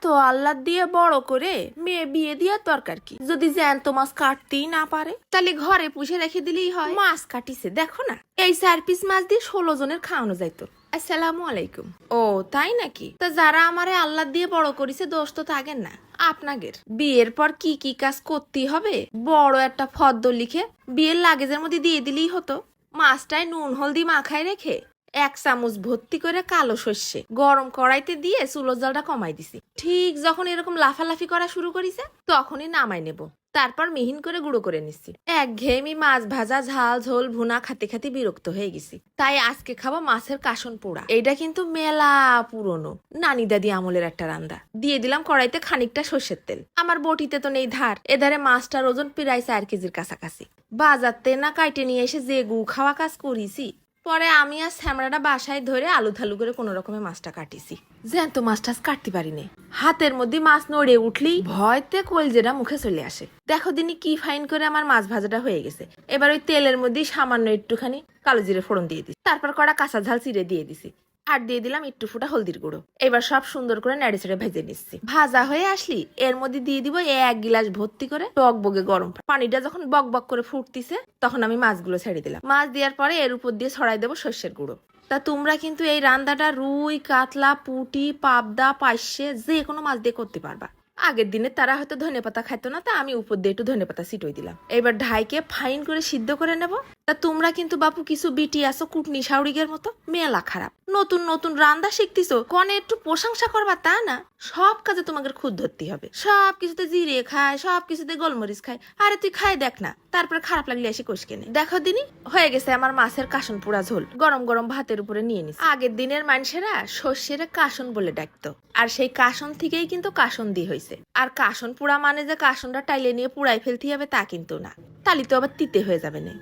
এত আল্লাহ দিয়ে বড় করে মেয়ে বিয়ে দিয়ে দরকার কি? যদি জ্যান্ত মাছ কাটতেই না পারে? তাহলে ঘরে পুষে রেখে দিলেই হয়। মাছ কাটিছে, দেখো না। এই চার পিস মাছ দিয়ে ষোলো জনের খাওয়ানো যাইতো আসসালামু আলাইকুম। ও, তাই নাকি? তা যারা আমারে আল্লাহ দিয়ে বড় করেছে, দোষ তো থাকেন না। আপনাদের বিয়ের পর কি কি কাজ করতে হবে? বড় একটা ফদ্দ লিখে বিয়ের লাগেজের মধ্যে দিয়ে দিলেই হতো। মাছটায় নুন, হলদি মাখায় রেখে। এক চামচ ভর্তি করে কালো সর্ষে গরম কড়াইতে দিয়ে চুলো জলটা কমাই দিছি। ঠিক যখন এরকম লাফালাফি করা শুরু করিছে, তখনই নামাই নেব। তারপর মিহিন করে গুঁড়ো করে নিচ্ছি এক ঘেয়েমি মাছ ভাজা, ঝাল, ঝোল, ভুনা খাতে খাতে বিরক্ত হয়ে গেছি। তাই আজকে খাব মাছের কাসন পোড়া। এইটা কিন্তু মেলা পুরনো। নানি দাদি আমলের একটা রান্দা। দিয়ে দিলাম কড়াইতে খানিকটা সর্ষের তেল। আমার বটিতে তো নেই ধার। এধারে মাছটার ওজন প্রায় চার কেজির কাছাকাছি। বাজারতে না কাইটে নিয়ে এসে যে গু খাওয়া কাজ করিছি পরে আমি আর স্যামরাটা বাসায় ধরে আলু থালু করে কোনো রকমের মাছটা কাটিছি। জ্যান্ত মাছ টাছ কাটতে পারিনি। হাতের মধ্যে মাছ নড়ে উঠলি, ভয়তে কলজেরা মুখে চলে আসে। দেখো দিনই কি ফাইন করে আমার মাছ ভাজাটা হয়ে গেছে। এবার ওই তেলের মধ্যে সামান্য একটুখানি কালো জিরে ফোড়ন দিয়ে দিছি। তারপর কড়া কাঁচা ঝাল চিড়ে দিয়ে দিছি। আর দিয়ে দিলাম একটু ফুটা হলদির গুঁড়ো। এবার সব সুন্দর করে নেড়ে ছেড়ে ভেজে নিচ্ছি। ভাজা হয়ে আসলি, এর মধ্যে দিয়ে দিব এক গিলাস ভর্তি করে টক বগে গরম পানিটা যখন বক বক করে ফুটতিছে, তখন আমি মাছগুলো ছেড়ে দিলাম। মাছ দেওয়ার পরে এর উপর দিয়ে ছড়াই দেবো সর্ষের গুঁড়ো। তা তোমরা কিন্তু এই রান্নাটা রুই, কাতলা, পুটি, পাবদা, পাইসে যে কোনো মাছ দিয়ে করতে পারবা। আগের দিনে তারা হয়তো ধনে পাতা খাইতো না, তা আমি উপর দিয়ে একটু ধনে পাতা ছিটই দিলাম। এবার ঢাইকে ফাইন করে সিদ্ধ করে নেব। তা তোমরা কিন্তু বাপু কিছু বিটি আসো কুটনি শাউরিগের মতো, মেলা খারাপ। নতুন নতুন রান্না শিখতিছো, কনে একটু প্রশংসা করবা তা না। সব কাজে তোমাকে খুদ ধরতে হবে। সব কিছুতে জিরে খায়, সব কিছুতে গোলমরিচ খায়। আরে তুই খাই দেখ না, তারপরে খারাপ লাগলে এসে কোষ কেনে দেখো দিনই হয়ে গেছে আমার মাছের কাসন পোড়া ঝোল। গরম গরম ভাতের উপরে নিয়ে নিস আগের দিনের মানুষেরা শস্যের কাসন বলে ডাকতো। আর সেই কাসন থেকেই কিন্তু কাসন দিয়ে হয়েছে আর কাসন পুরা মানে যে কাসনটা টাইলে নিয়ে পুরাই ফেলতে হবে তা কিন্তু না। তালি তো আবার তিতে হয়ে যাবে না।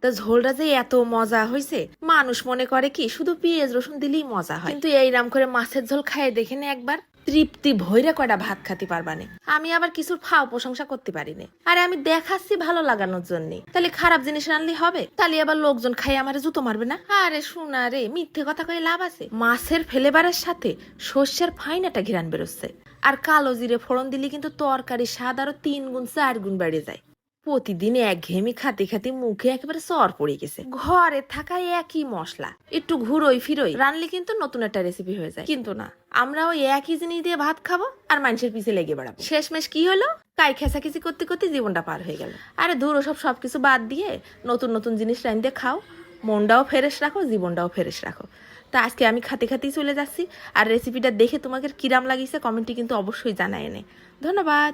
তা ঝোলটা যে এত মজা হয়েছে মানুষ মনে করে কি, শুধু পেঁয়াজ রসুন দিলেই মজা হয়। কিন্তু এইরাম করে মাছের ঝোল খাইয়ে দেখে নে একবার। তৃপ্তি ভৈরে কয়টা ভাত খাতে পারবানে? আমি আবার কিছুর ফাও প্রশংসা করতে পারি পারিনি। আরে আমি দেখাচ্ছি ভালো লাগানোর জন্য। তাহলে খারাপ জিনিস আনলে হবে? তাহলে আবার লোকজন খাই আমার জুতো মারবে না? আরে শোনা রে, মিথ্যে কথা কয়ে লাভ আছে? মাছের ফেলেবারের সাথে শস্যের ফাইনাটা ঘিরান বেরোচ্ছে। আর কালো জিরে ফোড়ন দিলে কিন্তু তরকারি স্বাদ আরও তিন গুণ চার গুণ বেড়ে যায়। প্রতিদিন এক ঘেমি খাতে খাতে মুখে একেবারে সর পড়ে গেছে। ঘরে থাকা একই মশলা। একটু ঘুরোই ফিরোই রানলে কিন্তু নতুন একটা রেসিপি হয়ে যায়। কিন্তু না, আমরা ওই একই জিনিস দিয়ে ভাত খাব আর মানুষের পিছে লেগে বেড়াবো। শেষমেশ কি হলো? কাই খেসাখিচি করতে করতে জীবনটা পার হয়ে গেল। আরে ধরো সব সবকিছু বাদ দিয়ে নতুন নতুন জিনিস রাইন দিয়ে খাও। মনটাও ফ্রেশ রাখো, জীবনটাও ফ্রেশ রাখো। তা আজকে আমি খাতে খাতেই চলে যাচ্ছি। আর রেসিপিটা দেখে তোমাকে কিরাম লাগিয়েছে কমেন্টে কিন্তু অবশ্যই জানায় এনে। ধন্যবাদ।